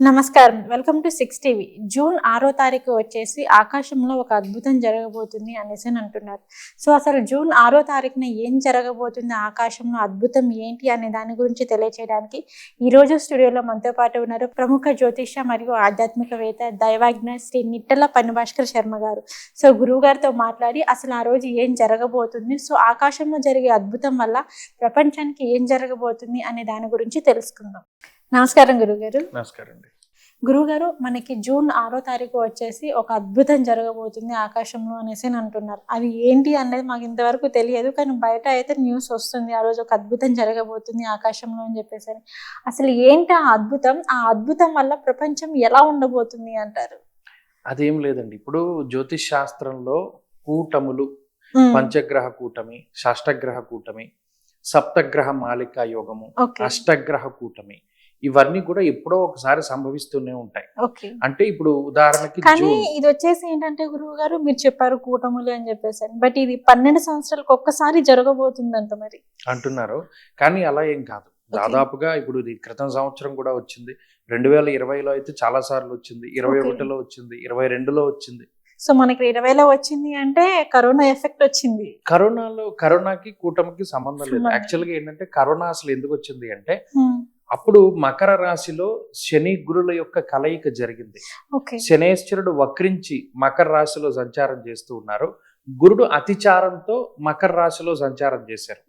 నమస్కారం. Welcome to six TV June ఆరో తారీఖు వచ్చేసి ఆకాశంలో ఒక అద్భుతం జరగబోతుంది అనేసి అని అంటున్నారు. సో అసలు జూన్ ఆరో తారీఖున ఏం జరగబోతుంది? ఆకాశంలో అద్భుతం ఏంటి? అనే దాని గురించి తెలియచేయడానికి ఈరోజు స్టూడియోలో మనతో పాటు ఉన్నారు ప్రముఖ జ్యోతిష మరియు ఆధ్యాత్మికవేత్త దైవాజ్ఞ శ్రీ నిట్టల పనిభాస్కర్ శర్మ గారు. సో గురువు గారితో మాట్లాడి అసలు ఆ రోజు ఏం జరగబోతుంది? సో ఆకాశంలో జరిగే అద్భుతం వల్ల ప్రపంచానికి ఏం జరగబోతుంది? అనే దాని గురించి తెలుసుకుందాం. నమస్కారం గురువు గారు నమస్కారం అండి గురుగారు మనకి జూన్ ఆరో తారీఖు వచ్చేసి ఒక అద్భుతం జరగబోతుంది ఆకాశంలో అనేసి అని అంటున్నారు. అది ఏంటి అనేది మాకు ఇంతవరకు తెలియదు కానీ బయట అయితే న్యూస్ వస్తుంది ఆ రోజు ఒక అద్భుతం జరగబోతుంది ఆకాశంలో అని చెప్పేసి అని. అసలు ఏంటి ఆ అద్భుతం? ఆ అద్భుతం వల్ల ప్రపంచం ఎలా ఉండబోతుంది అంటారు? అదేం లేదండి. ఇప్పుడు జ్యోతిష్ శాస్త్రంలో కూటములు పంచగ్రహ కూటమి షష్టగ్రహ కూటమి సప్తగ్రహ మాలికా యోగము అష్టగ్రహ కూటమి ఇవన్నీ కూడా ఎప్పుడో ఒకసారి సంభవిస్తూనే ఉంటాయి. ఓకే. అంటే ఇప్పుడు ఉదాహరణకి కానీ ఇది వచ్చేసి ఏంటంటే గురువు గారు మీరు చెప్పారు కూటములు అని చెప్పేసి. బట్ ఇది పన్నెండు సంవత్సరాలకు ఒక్కసారి జరగబోతుందంట మరి. అంటున్నారు. కానీ అలా ఏం కాదు. దాదాపుగా ఇప్పుడు ఇది క్రితం సంవత్సరం కూడా వచ్చింది. రెండు వేల ఇరవైలో అయితే చాలా సార్లు వచ్చింది. ఇరవై. ఒకటిలో వచ్చింది. ఇరవై రెండులో వచ్చింది. సో మనకి ఇరవైలో వచ్చింది అంటే కరోనా ఎఫెక్ట్ వచ్చింది. కరోనాలో కరోనాకి కూటమికి సంబంధం లేదు. యాక్చువల్గా ఏంటంటే కరోనా అసలు ఎందుకు వచ్చింది అంటే అప్పుడు మకర రాశిలో శని గురుల యొక్క కలయిక జరిగింది. శనేశ్వరుడు వక్రించి మకర రాశిలో సంచారం చేస్తూ ఉన్నారు. గురుడు అతిచారంతో మకర రాశిలో సంచారం చేశారు.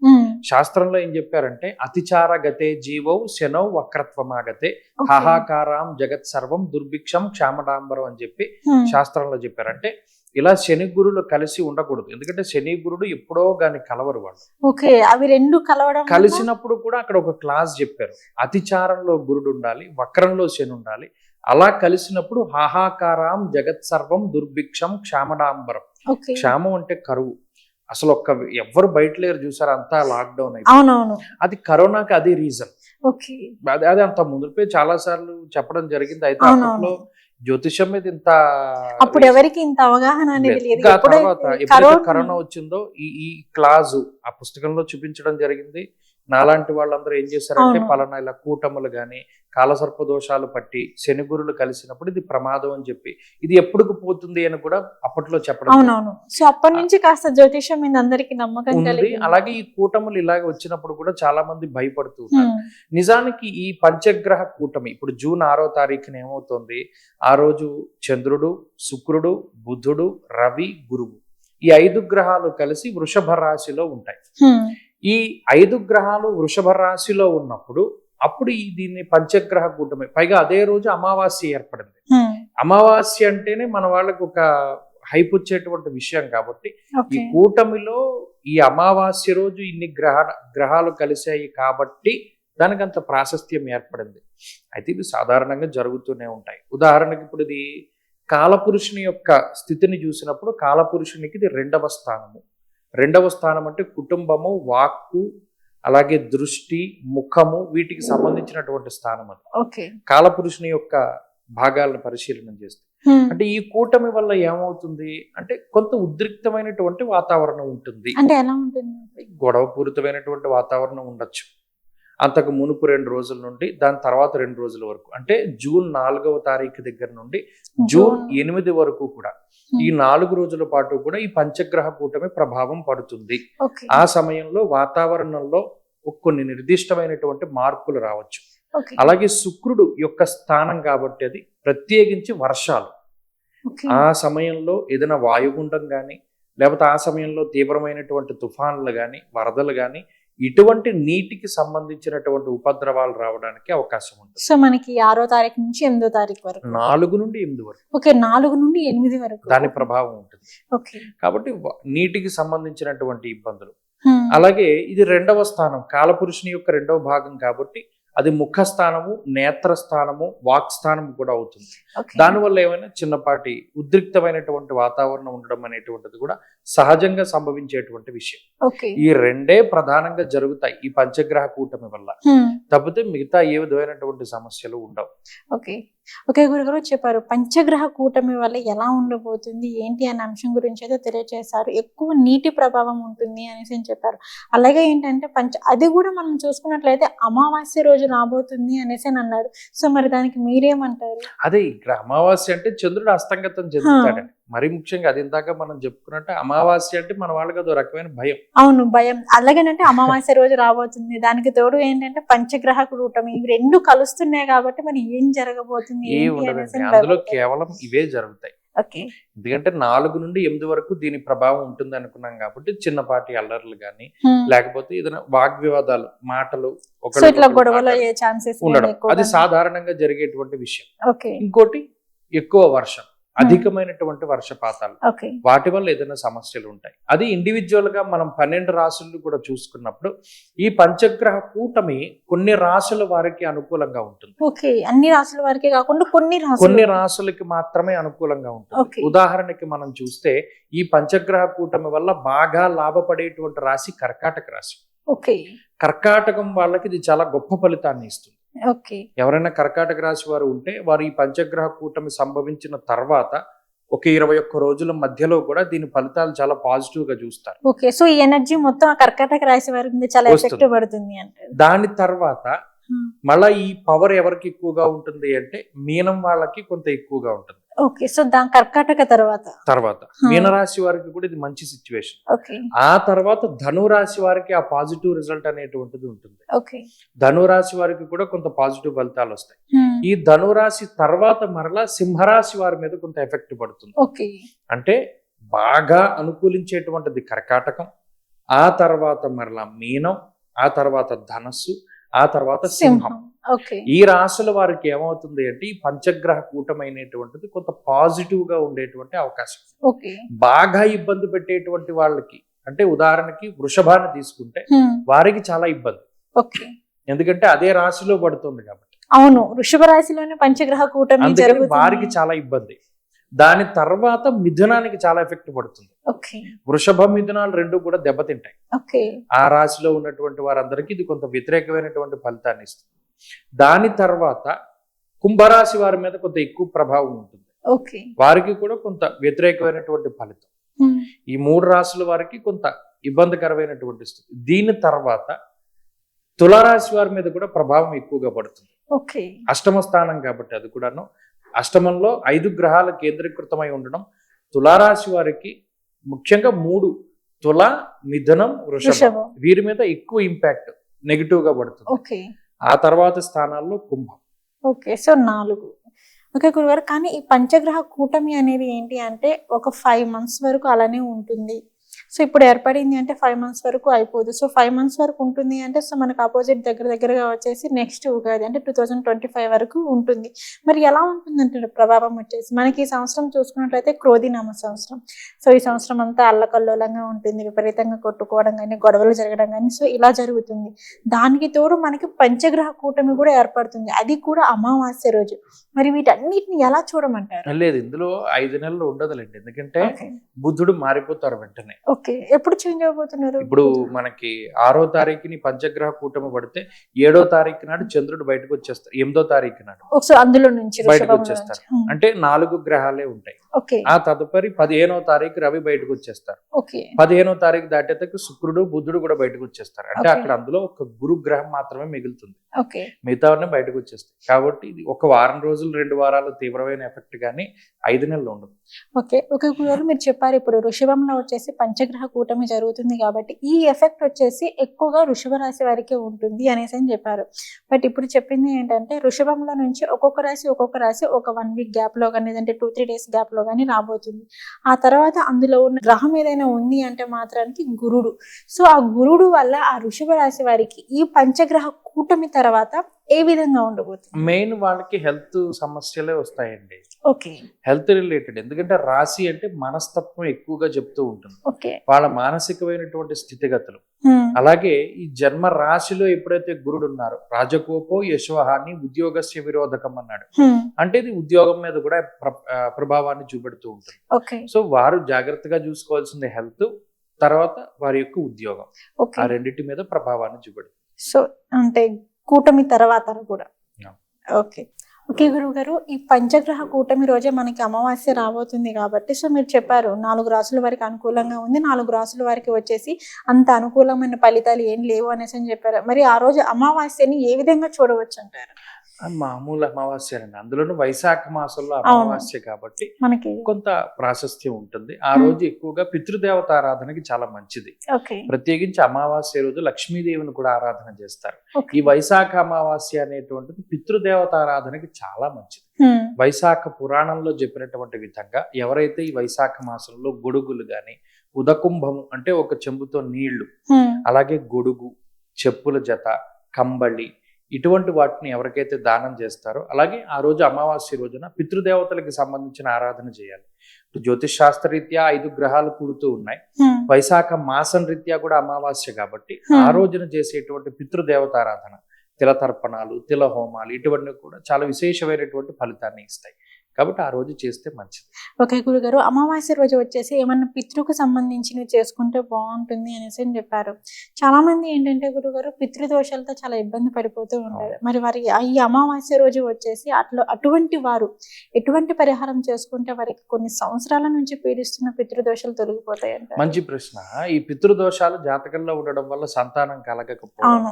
శాస్త్రంలో ఏం చెప్పారంటే అతిచార గతే జీవౌ శనౌ వక్రత్వమాగతే. హాహాకారాం జగత్ సర్వం దుర్భిక్షం క్షామడాంబరం అని చెప్పి శాస్త్రంలో చెప్పారు అంటే ఇలా శని గురులు కలిసి ఉండకూడదు. ఎందుకంటే శని గురుడు ఎప్పుడో గాని కలవరు వాళ్ళు. ఓకే అవి రెండు కలవడం కలిసినప్పుడు కూడా అక్కడ ఒక క్లాస్ చెప్పారు. అతిచారంలో గురుడు ఉండాలి వక్రంలో శని ఉండాలి. అలా కలిసినప్పుడు హాహాకారాం జగత్ సర్వం దుర్భిక్షం క్షామడాంబరం. క్షామం అంటే కరువు. అసలు ఒక్క ఎవ్వరు బయట లేరు చూసారు? అంతా లాక్డౌన్ అయితే అవునవును. అది కరోనాకి అది రీజన్. ఓకే. అది అంత ముందుపై చాలా సార్లు చెప్పడం జరిగింది. అయితే. అప్పట్లో జ్యోతిషం మీద ఇంత అప్పుడు ఎవరికి ఇంత అవగాహన అనేది లేదు. తర్వాత ఎప్పుడైతే కరోనా కరోనా వచ్చిందో ఈ ఈ క్లాజు ఆ పుస్తకంలో చూపించడం జరిగింది. నాలాంటి వాళ్ళందరూ ఏం చేశారంటే. పలానా ఇలా కూటములు గాని కాలసర్ప దోషాలు పట్టి శనిగురులు కలిసినప్పుడు ఇది ప్రమాదం అని చెప్పి. ఇది ఎప్పుడుకు పోతుంది అని కూడా అప్పట్లో చెప్పడం. అవునవును. సో అప్పటి నుంచి కాస్త జ్యోతిషం మీద అందరికి నమ్మకం అలాగే ఈ కూటములు ఇలాగ వచ్చినప్పుడు కూడా చాలా మంది భయపడుతూ ఉన్నారు. నిజానికి ఈ పంచగ్రహ కూటమి ఇప్పుడు జూన్ ఆరో తారీఖున ఏమవుతుంది? ఆ రోజు చంద్రుడు శుక్రుడు బుధుడు రవి గురువు ఈ ఐదు గ్రహాలు కలిసి వృషభ రాశిలో ఉంటాయి. ఈ ఐదు గ్రహాలు వృషభ రాశిలో ఉన్నప్పుడు అప్పుడు ఈ దీన్ని పంచగ్రహ కూటమి పైగా అదే రోజు అమావాస్య ఏర్పడింది. అమావాస్య అంటేనే మన వాళ్ళకు ఒక హైప్ వచ్చేటువంటి విషయం కాబట్టి ఈ కూటమిలో ఈ అమావాస్య రోజు ఇన్ని గ్రహ గ్రహాలు కలిశాయి కాబట్టి దానికి అంత ప్రాశస్త్యం ఏర్పడింది. అయితే ఇవి సాధారణంగా జరుగుతూనే ఉంటాయి. ఉదాహరణకి ఇప్పుడు ఇది కాలపురుషుని యొక్క స్థితిని చూసినప్పుడు కాలపురుషునికి ఇది రెండవ స్థానము. రెండవ స్థానం అంటే కుటుంబము వాక్కు అలాగే దృష్టి ముఖము వీటికి సంబంధించినటువంటి స్థానం అది. కాలపురుషుని యొక్క భాగాలను పరిశీలన చేస్తే. అంటే ఈ కూటమి వల్ల ఏమవుతుంది? అంటే కొంత ఉద్రిక్తమైనటువంటి వాతావరణం ఉంటుంది. అంటే ఎలా ఉంటుంది? గొడవపూరితమైనటువంటి వాతావరణం ఉండొచ్చు. అంతకు మునుపు రెండు రోజుల నుండి దాని తర్వాత రెండు రోజుల వరకు. అంటే జూన్ నాలుగవ తారీఖు దగ్గర నుండి జూన్ ఎనిమిది వరకు కూడా. ఈ నాలుగు రోజుల పాటు కూడా ఈ పంచగ్రహ కూటమి ప్రభావం పడుతుంది. ఆ సమయంలో వాతావరణంలో కొన్ని నిర్దిష్టమైనటువంటి మార్పులు రావచ్చు. అలాగే శుక్రుడు యొక్క స్థానం కాబట్టి అది ప్రత్యేకించి వర్షాలు. ఆ సమయంలో ఏదైనా వాయుగుండం కానీ లేకపోతే ఆ సమయంలో తీవ్రమైనటువంటి తుఫాన్లు కానీ వరదలు కానీ ఇటువంటి నీటికి సంబంధించినటువంటి ఉపద్రవాలు రావడానికి అవకాశం ఉంటుంది. సో మనకి ఆరో తారీఖు నుంచి ఎనిమిదో తారీఖు వరకు. నాలుగు నుండి ఎనిమిది వరకు. ఓకే నాలుగు నుండి ఎనిమిది వరకు. దాని ప్రభావం ఉంటుంది. ఓకే. కాబట్టి నీటికి సంబంధించినటువంటి ఇబ్బందులు. అలాగే ఇది రెండవ స్థానం కాలపురుషుని యొక్క రెండవ భాగం కాబట్టి అది ముఖ స్థానము నేత్ర స్థానము వాక్ స్థానము కూడా అవుతుంది. దానివల్ల ఏమైనా చిన్నపాటి ఉద్రిక్తమైనటువంటి వాతావరణం ఉండడం అనేటువంటిది కూడా సహజంగా సంభవించేటువంటి విషయం. ఈ రెండే ప్రధానంగా జరుగుతాయి ఈ పంచగ్రహ కూటమి వల్ల. తప్పితే మిగతా ఏ విధమైనటువంటి సమస్యలు ఉండవు. ఓకే. ఓకే గురుగారు చెప్పారు. పంచగ్రహ కూటమి వల్ల ఎలా ఉండబోతుంది? ఏంటి అనే అంశం గురించి అయితే తెలియజేశారు ఎక్కువ నీటి ప్రభావం ఉంటుంది అనేసి అని చెప్పారు. అలాగే ఏంటంటే పంచ అది కూడా మనం చూసుకున్నట్లయితే అమావాస్య రోజు రాబోతుంది అనేసి అని అన్నారు. సో మరి దానికి మీరేమంటారు? అదే ఇక్కడ అమావాస్య అంటే చంద్రుడు అస్తంగతం చెందుతాడండి మరి ముఖ్యంగా అది ఇందాక మనం చెప్పుకున్నట్టు అమావాస్య అంటే మన వాళ్ళకి అదో రకమైన భయం. అవును భయం. అలాగేనంటే అమావాస్య రోజు రాబోతుంది. దానికి తోడు ఏంటంటే పంచగ్రహ కూటమి ఇవి రెండు కలుస్తున్నాయి కాబట్టి మరి ఏం జరగబోతుంది? అందులో. కేవలం ఇవే జరుగుతాయి. ఓకే. ఎందుకంటే నాలుగు నుండి ఎనిమిది వరకు దీని ప్రభావం ఉంటుంది అనుకున్నాం కాబట్టి చిన్నపాటి అల్లర్లు కానీ హ్మ్. లేకపోతే ఏదైనా వాగ్వివాదాలు మాటలు ఉండడం. అది సాధారణంగా జరిగేటువంటి విషయం. ఇంకోటి ఎక్కువ వర్షం. అధికమైనటువంటి వర్షపాతాలు. వాటి వల్ల ఏదైనా సమస్యలు ఉంటాయి. అది ఇండివిజువల్గా మనం పన్నెండు రాసులు కూడా చూసుకున్నప్పుడు ఈ పంచగ్రహ కూటమి కొన్ని రాసుల వారికి అనుకూలంగా ఉంటుంది. ఓకే అన్ని రాసుల వారికి కాకుండా కొన్ని కొన్ని రాసులకి మాత్రమే అనుకూలంగా ఉంటుంది. ఉదాహరణకి మనం చూస్తే ఈ పంచగ్రహ కూటమి వల్ల బాగా లాభపడేటువంటి రాశి కర్కాటక రాశి. ఓకే కర్కాటకం వాళ్ళకి ఇది చాలా గొప్ప ఫలితాన్ని ఇస్తుంది. ఎవరైనా కర్కాటక రాశి వారు ఉంటే వారు ఈ పంచగ్రహ కూటమి సంభవించిన తర్వాత ఒక ఇరవై ఒక్క రోజుల మధ్యలో కూడా దీని ఫలితాలు చాలా పాజిటివ్గా చూస్తారు. ఓకే. సో ఈ ఎనర్జీ మొత్తం కర్కాటక రాశి వారి మీద చాలా. ఎఫెక్ట్ పడుతుంది అంటారు. దాని తర్వాత. మళ్ళా ఈ పవర్ ఎవరికి ఎక్కువగా ఉంటుంది అంటే మీనం వాళ్ళకి కొంత ఎక్కువగా ఉంటుంది. ఓకే సో దాని కర్కాటక తర్వాత. తర్వాత. Hmm. మీనరాశి వారికి కూడా ఇది మంచి సిచ్యువేషన్ ఓకే ఆ తర్వాత ధనురాశి వారికి ఆ పాజిటివ్ రిజల్ట్ అనేటువంటిది ఉంటుంది. ఓకే ధనురాశి వారికి కూడా కొంత పాజిటివ్ ఫలితాలు వస్తాయి. హ్మ్. ఈ ధనురాశి తర్వాత మరలా సింహరాశి వారి మీద కొంత ఎఫెక్ట్ పడుతుంది. ఓకే అంటే బాగా అనుకూలించేటువంటిది కర్కాటకం ఆ తర్వాత మరలా మీనం ఆ తర్వాత ధనస్సు ఆ తర్వాత సింహం. ఈ రాశుల వారికి ఏమవుతుంది అంటే ఈ పంచగ్రహ కూటమైనటువంటిది కొంత పాజిటివ్గా ఉండేటువంటి అవకాశం. బాగా ఇబ్బంది పెట్టేటువంటి వాళ్ళకి అంటే ఉదాహరణకి వృషభాన్ని తీసుకుంటే. వారికి చాలా ఇబ్బంది. ఎందుకంటే అదే రాశిలో పడుతుంది కాబట్టి. అవును వృషభ రాశిలోనే పంచగ్రహ కూటమి వారికి చాలా ఇబ్బంది. దాని తర్వాత మిథునానికి చాలా ఎఫెక్ట్ పడుతుంది. వృషభ మిథునాలు రెండు కూడా దెబ్బతింటాయి. ఆ రాశిలో ఉన్నటువంటి వారందరికీ ఇది కొంత వ్యతిరేకమైనటువంటి ఫలితాన్ని ఇస్తుంది. దాని తర్వాత కుంభరాశి వారి మీద కొంత ఎక్కువ ప్రభావం ఉంటుంది. వారికి కూడా కొంత వ్యతిరేకమైనటువంటి ఫలితం. ఈ మూడు రాశుల వారికి కొంత ఇబ్బందికరమైనటువంటి స్థితి. దీని తర్వాత తులారాశి వారి మీద కూడా ప్రభావం ఎక్కువగా పడుతుంది. అష్టమ స్థానం కాబట్టి అది కూడాను అష్టమంలో ఐదు గ్రహాలు కేంద్రీకృతమై ఉండడం తులారాశి వారికి ముఖ్యంగా మూడు తుల మిథునం వృషభం. వీరి మీద ఎక్కువ ఇంపాక్ట్ నెగిటివ్గా పడుతుంది. ఓకే. ఆ తర్వాత స్థానాల్లో కుంభం. ఓకే సో నాలుగు. ఓకే గురుగారు కానీ ఈ పంచగ్రహ కూటమి అనేది ఏంటి అంటే ఒక ఫైవ్ మంత్స్ వరకు అలానే ఉంటుంది. సో ఇప్పుడు ఏర్పడింది అంటే ఫైవ్ మంత్స్ వరకు అయిపోదు. సో ఫైవ్ మంత్స్ వరకు ఉంటుంది అంటే సో మనకు ఆపోజిట్ దగ్గర దగ్గరగా వచ్చేసి నెక్స్ట్ ఉగాది అంటే టూ థౌజండ్ ట్వంటీ ఫైవ్ వరకు ఉంటుంది. మరి ఎలా ఉంటుంది అంటే ప్రభావం వచ్చేసి? మనకి ఈ సంవత్సరం చూసుకున్నట్లయితే క్రోధినామ సంవత్సరం. సో ఈ సంవత్సరం అంతా అల్లకల్లోలంగా ఉంటుంది విపరీతంగా కొట్టుకోవడం కానీ గొడవలు జరగడం కానీ సో ఇలా జరుగుతుంది. దానికి తోడు మనకి పంచగ్రహ కూటమి కూడా ఏర్పడుతుంది. అది కూడా అమావాస్య రోజు. మరి వీటన్నిటిని ఎలా చూడమంటారు? లేదు ఇందులో ఐదు నెలలు ఉండదులేండి. ఎందుకంటే బుద్ధుడు మారిపోతారు వెంటనే. ఓకే. ఎప్పుడు చేంజ్ అవబోతున్నారు ఇప్పుడు మనకి ఆరో తారీఖుని పంచగ్రహ కూటమి పడితే ఏడో తారీఖు నాడు చంద్రుడు బయటకు వచ్చేస్తారు ఎనిమిదో తారీఖు నాడు అందులో నుంచి బయటకు వచ్చేస్తారు. అంటే నాలుగు గ్రహాలే ఉంటాయి. ఆ తదుపరి పదిహేనో తారీఖు రవి బయటకు వచ్చేస్తారు. పదిహేనో తారీఖు దాటేతకు శుక్రుడు బుద్ధుడు కూడా బయటకు వచ్చేస్తారు. అంటే. అక్కడ అందులో ఒక గురు గ్రహం మాత్రమే మిగులుతుంది. మిగతావన్నీ బయటకు వచ్చేస్తాయి. కాబట్టి ఇది ఒక వారం రోజులు రెండు వారాలు తీవ్రమైన ఎఫెక్ట్ కానీ ఐదు నెలలు ఉండదు. ఓకే. ఓకే గురుగారు మీరు చెప్పారు ఇప్పుడు వృషభంలో వచ్చేసి పంచగ్రహ కూటమి జరుగుతుంది కాబట్టి ఈ ఎఫెక్ట్ వచ్చేసి ఎక్కువగా వృషభ రాశి వారికే ఉంటుంది అనేసి అని చెప్పారు. బట్ ఇప్పుడు చెప్పింది ఏంటంటే వృషభంలో నుంచి ఒక్కొక్క రాశి ఒక్కొక్క రాశి ఒక వన్ వీక్ గ్యాప్లో కానీ లేదంటే టూ త్రీ డేస్ గ్యాప్లో కానీ రాబోతుంది. ఆ తర్వాత అందులో ఉన్న గ్రహం ఏదైనా ఉంది అంటే మాత్రానికి గురుడు. సో ఆ గురుడు వల్ల ఆ వృషభ రాశి వారికి ఈ పంచగ్రహ కూటమి తర్వాత ఏ విధంగా ఉండబోతుంది? మెయిన్ వాళ్ళకి హెల్త్ సమస్యలే వస్తాయండి. ఓకే. Health related. ఎందుకంటే రాశి అంటే మనస్తత్వం ఎక్కువగా చెప్తూ ఉంటుంది. ఓకే. వాళ్ళ మానసికమైనటువంటి స్థితిగతులు. అలాగే ఈ జన్మ రాశిలో ఎప్పుడైతే గురుడు ఉన్నారో రాజకోపో యశోహాని ఉద్యోగస్య విరోధకం అన్నాడు. అంటే ఇది ఉద్యోగం మీద కూడా ప్రభావాన్ని చూపెడుతూ ఉంటుంది. సో వారు జాగ్రత్తగా చూసుకోవాల్సింది హెల్త్ తర్వాత వారి యొక్క ఉద్యోగం. ఆ రెండింటి మీద ప్రభావాన్ని చూపెడుతుంది. సో అంటే కూటమి తర్వాత కూడా. ఓకే. ఓకే గురువు గారు ఈ పంచగ్రహ కూటమి రోజే మనకి అమావాస్య రాబోతుంది కాబట్టి సో మీరు చెప్పారు నాలుగు రాసుల వారికి అనుకూలంగా ఉంది నాలుగు రాసుల వారికి వచ్చేసి అంత అనుకూలమైన ఫలితాలు ఏం లేవు అనేసి అని చెప్పారు. మరి ఆ రోజు అమావాస్యని ఏ విధంగా చూడవచ్చు అంటారు? మామూలు అమావాస్య అండి. అందులోనూ వైశాఖ మాసంలో అమావాస్య కాబట్టి మనకి కొంత ప్రాశస్త్యం ఉంటుంది. ఆ. రోజు ఎక్కువగా పితృదేవత ఆరాధనకి చాలా మంచిది. ప్రత్యేకించి అమావాస్య రోజు లక్ష్మీదేవిని కూడా ఆరాధన చేస్తారు. ఈ వైశాఖ అమావాస్య అనేటువంటిది పితృదేవత ఆరాధనకి చాలా మంచిది. వైశాఖ పురాణంలో చెప్పినటువంటి విధంగా ఎవరైతే ఈ వైశాఖ మాసంలో గొడుగులు గాని ఉదకుంభము అంటే ఒక చెంబుతో నీళ్ళు. అలాగే గొడుగు చెప్పుల జత కంబళి ఇటువంటి వాటిని ఎవరికైతే దానం చేస్తారో అలాగే ఆ రోజు అమావాస్య రోజున పితృదేవతలకి సంబంధించిన ఆరాధన చేయాలి జ్యోతిష్ శాస్త్రరీత్యా ఐదు గ్రహాలు కూడుతూ ఉన్నాయి. వైశాఖ మాసం రీత్యా కూడా అమావాస్య కాబట్టి. ఆ రోజున చేసేటువంటి పితృదేవతారాధన తిల తర్పణాలు తిల హోమాలు ఇటువంటివి కూడా చాలా విశేషమైనటువంటి ఫలితాన్ని ఇస్తాయి కాబట్టి ఆ రోజు చేస్తే మంచిది. ఓకే గురుగారు అమావాస్య రోజు వచ్చేసి ఏమన్నా పితృకు సంబంధించినవి చేసుకుంటే బాగుంటుంది అనేసి అని చెప్పారు. చాలా మంది ఏంటంటే గురుగారు పితృదోషాలతో చాలా ఇబ్బంది పడిపోతూ ఉంటారు. మరి వారి ఈ అమావాస్య రోజు వచ్చేసి అట్లా అటువంటి వారు ఎటువంటి పరిహారం చేసుకుంటే వారికి కొన్ని సంవత్సరాల నుంచి పీడిస్తున్న పితృదోషాలు తొలగిపోతాయి మంచి ప్రశ్న. ఈ పితృదోషాలు జాతకంలో ఉండడం వల్ల సంతానం కలగకపోవడం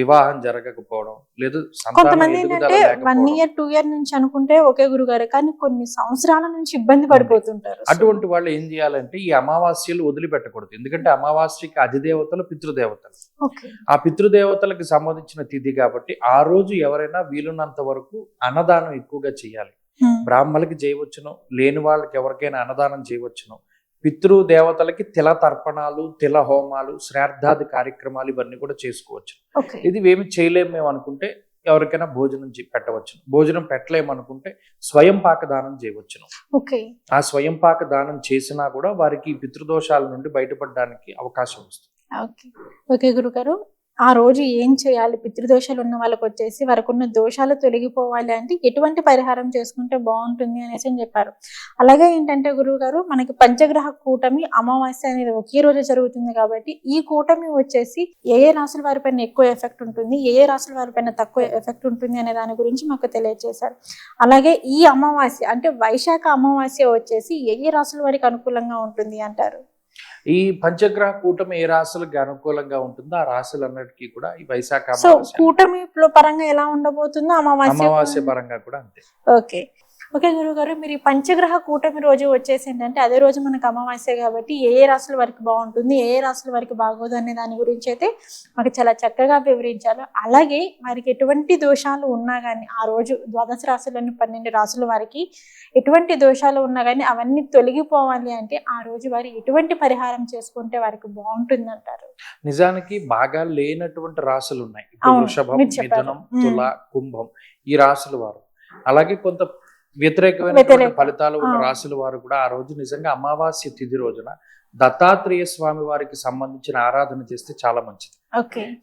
వివాహం జరగకపోవడం లేదు కొంతమంది ఏంటంటే వన్ ఇయర్ టూ ఇయర్ నుంచి అనుకుంటే ఓకే గురుగారు కానీ కొన్ని సంవత్సరాల నుంచి ఇబ్బంది పడిపోతుంటారు. అటువంటి వాళ్ళు ఏం చేయాలంటే ఈ అమావాస్యలు వదిలిపెట్టకూడదు. ఎందుకంటే అమావాస్యకి అధిదేవతలు పితృదేవతలు. ఆ పితృదేవతలకు సంబంధించిన తిథి కాబట్టి ఆ రోజు ఎవరైనా వీలున్నంత వరకు అన్నదానం ఎక్కువగా చేయాలి. హ్మ్. బ్రాహ్మలకి చేయవచ్చును లేని వాళ్ళకి ఎవరికైనా అన్నదానం చేయవచ్చును. పితృదేవతలకి తిల తర్పణాలు తిల హోమాలు శ్రాద్ధాది కార్యక్రమాలు ఇవన్నీ కూడా చేసుకోవచ్చు. ఇది ఏమి చేయలేము మేము అనుకుంటే ఎవరికైనా భోజనం చే- పెట్టవచ్చును. భోజనం పెట్టలేము అనుకుంటే స్వయం పాక దానం చేయవచ్చును. ఓకే. ఆ స్వయం పాక దానం చేసినా కూడా వారికి పితృదోషాల నుండి బయటపడడానికి అవకాశం వస్తుంది. ఓకే. ఓకే గురుగారు ఆ రోజు ఏం చేయాలి? పితృదోషాలు ఉన్న వాళ్ళకి వచ్చేసి వారికి ఉన్న దోషాలు తొలగిపోవాలి అంటే ఎటువంటి పరిహారం చేసుకుంటే బాగుంటుంది అనేసి అని చెప్పారు. అలాగే ఏంటంటే గురువు గారు మనకి పంచగ్రహ కూటమి అమావాస్య అనేది ఒకే రోజు జరుగుతుంది కాబట్టి ఈ కూటమి వచ్చేసి ఏ ఏ రాసుల వారిపైన ఎక్కువ ఎఫెక్ట్ ఉంటుంది ఏ ఏ రాసుల వారిపైన తక్కువ ఎఫెక్ట్ ఉంటుంది అనే దాని గురించి మాకు తెలియజేశారు అలాగే ఈ అమావాస్య అంటే వైశాఖ అమావాస్య వచ్చేసి ఏ ఏ రాసుల వారికి అనుకూలంగా ఉంటుంది అంటారు? ఈ పంచగ్రహ కూటమి ఏ రాశులకు అనుకూలంగా ఉంటుందో ఆ రాశులన్నిటికీ కూడా ఈ వైశాఖ కూటమి పరంగా ఎలా ఉండబోతుందో అమావాస్య పరంగా కూడా అంతే. ఓకే. ఓకే గురుగారు మీరు ఈ పంచగ్రహ కూటమి రోజు వచ్చేసి ఏంటంటే అదే రోజు మనకు అమావాస్య కాబట్టి ఏ ఏ రాసుల వారికి బాగుంటుంది ఏ ఏ రాసుల వారికి బాగోదు అనే దాని గురించి అయితే మాకు చాలా చక్కగా వివరించారు అలాగే వారికి ఎటువంటి దోషాలు ఉన్నా కానీ ఆ రోజు ద్వాదశ రాశులని పన్నెండు రాసుల వారికి ఎటువంటి దోషాలు ఉన్నా కానీ అవన్నీ తొలగిపోవాలి అంటే ఆ రోజు వారు ఎటువంటి పరిహారం చేసుకుంటే వారికి బాగుంటుంది అంటారు నిజానికి బాగా లేనటువంటి రాశులు ఉన్నాయి వృషభం. మిథునం. తుల కుంభం ఈ రాశుల వారు అలాగే కొంత వ్యతిరేకమైన వ్యతిరేక. ఫలితాలు ఉన్న. రాశుల వారు కూడా ఆ రోజు నిజంగా అమావాస్య తిథి రోజున దత్తాత్రేయ స్వామి వారికి సంబంధించిన ఆరాధన చేస్తే చాలా మంచిది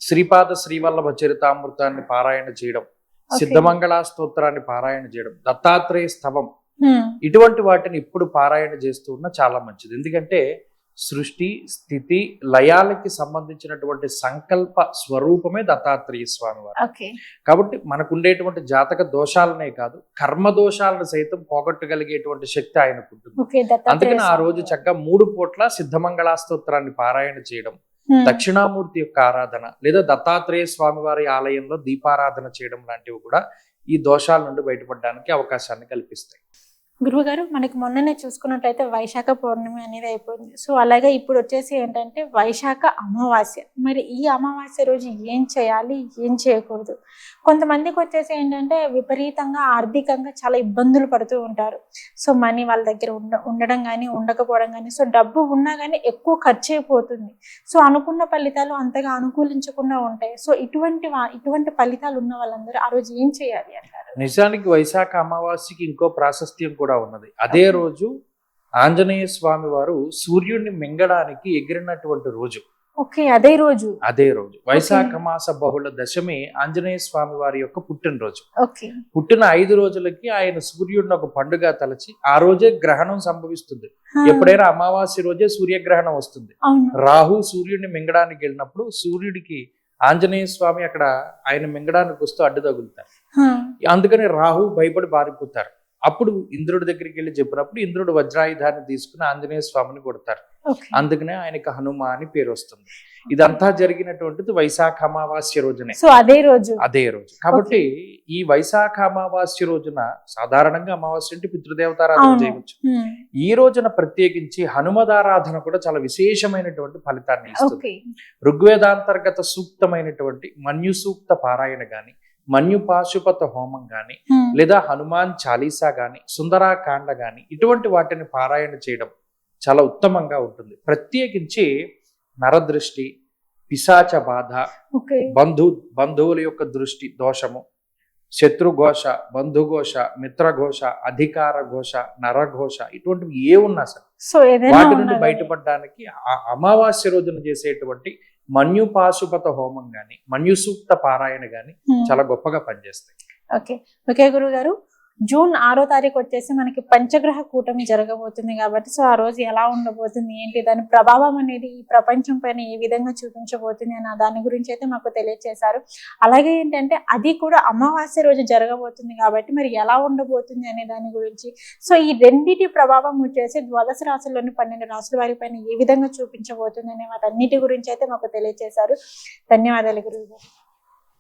శ్రీపాద శ్రీవల్లభ చరితామృతాన్ని పారాయణ చేయడం. సిద్ధమంగళ స్తోత్రాన్ని పారాయణ చేయడం దత్తాత్రేయ స్తవం. ఇటువంటి వాటిని ఇప్పుడు పారాయణ చేస్తూ ఉన్న చాలా మంచిది ఎందుకంటే సృష్టి స్థితి లయాలకి సంబంధించినటువంటి సంకల్ప స్వరూపమే దత్తాత్రేయ స్వామి వారు కాబట్టి మనకు ఉండేటువంటి జాతక దోషాలనే కాదు కర్మ దోషాలను సైతం పోగొట్టగలిగేటువంటి శక్తి ఆయనకు ఉంటుంది ఓకే దత్తాత్రేయ అందుకని ఆ రోజు. చక్కగా మూడు పూట్ల సిద్ధమంగళ స్తోత్రాన్ని పారాయణ చేయడం. దక్షిణామూర్తి యొక్క ఆరాధన లేదా దత్తాత్రేయ స్వామి వారి ఆలయంలో దీపారాధన చేయడం లాంటివి కూడా ఈ దోషాల నుండి బయటపడడానికి అవకాశాన్ని కల్పిస్తాయి గురువుగారు మనకి మొన్ననే చూసుకున్నట్లయితే వైశాఖ పౌర్ణమి అనేది అయిపోయింది. సో అలాగే ఇప్పుడు వచ్చేసి ఏంటంటే వైశాఖ అమావాస్య. మరి ఈ అమావాస్య రోజు ఏం చేయాలి? ఏం చేయకూడదు? కొంతమందికి వచ్చేసి ఏంటంటే విపరీతంగా ఆర్థికంగా చాలా ఇబ్బందులు పడుతూ ఉంటారు. సో మనీ వాళ్ళ దగ్గర ఉండ ఉండడం కానీ ఉండకపోవడం కానీ సో డబ్బు ఉన్నా కానీ ఎక్కువ ఖర్చు అయిపోతుంది. సో అనుకున్న ఫలితాలు అంతగా అనుకూలించకుండా ఉంటాయి. సో ఇటువంటి ఇటువంటి ఫలితాలు ఉన్న వాళ్ళందరూ ఆ రోజు ఏం చేయాలి అంటారు? నిజానికి వైశాఖ అమావాస్యకి ఇంకో ప్రాశస్త్యం కూడా ఉన్నది. అదే రోజు ఆంజనేయ స్వామి వారు సూర్యుడిని మింగడానికి ఎగిరినటువంటి రోజు. ఓకే అదే రోజు. అదే రోజు. వైశాఖ మాస బహుళ దశమి ఆంజనేయ స్వామి వారి యొక్క పుట్టినరోజు. పుట్టిన ఐదు రోజులకి ఆయన సూర్యుడిని ఒక పండుగ తలచి ఆ రోజే గ్రహణం సంభవిస్తుంది. ఎప్పుడైనా అమావాస్య రోజే సూర్యగ్రహణం వస్తుంది. రాహు సూర్యుడిని మింగడానికి వెళ్ళినప్పుడు సూర్యుడికి ఆంజనేయ స్వామి అక్కడ ఆయన మింగడానికి వస్తూ అడ్డు తగులుతారు. అందుకని రాహు భయపడి బారిపోతారు. అప్పుడు ఇంద్రుడి దగ్గరికి వెళ్ళి చెప్పినప్పుడు ఇంద్రుడు వజ్రాయుధాన్ని తీసుకుని ఆంజనేయ స్వామిని కొడతారు. అందుకనే ఆయనకి హనుమ అని పేరు వస్తుంది. ఇదంతా జరిగినటువంటిది వైశాఖ అమావాస్య రోజునే. సో అదే రోజు. అదే రోజు. కాబట్టి ఈ వైశాఖ అమావాస్య రోజున సాధారణంగా అమావాస్య అంటే పితృదేవతారాధన. చేయవచ్చు. ఈ రోజున ప్రత్యేకించి హనుమదారాధన కూడా చాలా విశేషమైనటువంటి ఫలితాన్ని ఇస్తుంది. ఋగ్వేదాంతర్గత సూక్తమైనటువంటి మన్యు సూక్త పారాయణ గాని మన్యు పాశుపత హోమం గాని లేదా హనుమాన్ చాలీసా గాని సుందరాకాండ గాని ఇటువంటి వాటిని పారాయణ చేయడం చాలా ఉత్తమంగా ఉంటుంది. ప్రత్యేకించి నరదృష్టి పిశాచ బాధ బంధు బంధువుల యొక్క దృష్టి దోషము శత్రుఘోష బంధుఘోష మిత్రఘోష అధికార ఘోష నరఘోష ఇటువంటివి ఏ ఉన్నా సరే వాటి నుండి. బయటపడడానికి ఆ అమావాస్య రోజున చేసేటువంటి మన్యు పాశుపత హోమం గాని మన్యు సూక్త పారాయణ గాని ఉమ్. చాలా గొప్పగా పనిచేస్తాయి. ఓకే ఓకే గురువు గారు జూన్ ఆరో తారీఖు వచ్చేసి మనకి పంచగ్రహ కూటమి జరగబోతుంది కాబట్టి సో ఆ రోజు ఎలా ఉండబోతుంది ఏంటి దాని ప్రభావం అనేది ఈ ప్రపంచం పైన ఏ విధంగా చూపించబోతుంది అన్న దాని గురించి అయితే మాకు తెలియజేశారు అలాగే ఏంటంటే అది కూడా అమావాస్య రోజు జరగబోతుంది కాబట్టి మరి ఎలా ఉండబోతుంది అనే దాని గురించి. సో ఈ రెండింటి ప్రభావం వచ్చేసి ద్వాదశ రాశుల్లోని పన్నెండు రాశుల వారి పైన ఏ విధంగా చూపించబోతుంది అనే వాటన్నిటి గురించి అయితే మాకు తెలియజేశారు ధన్యవాదాలు గురువు గారు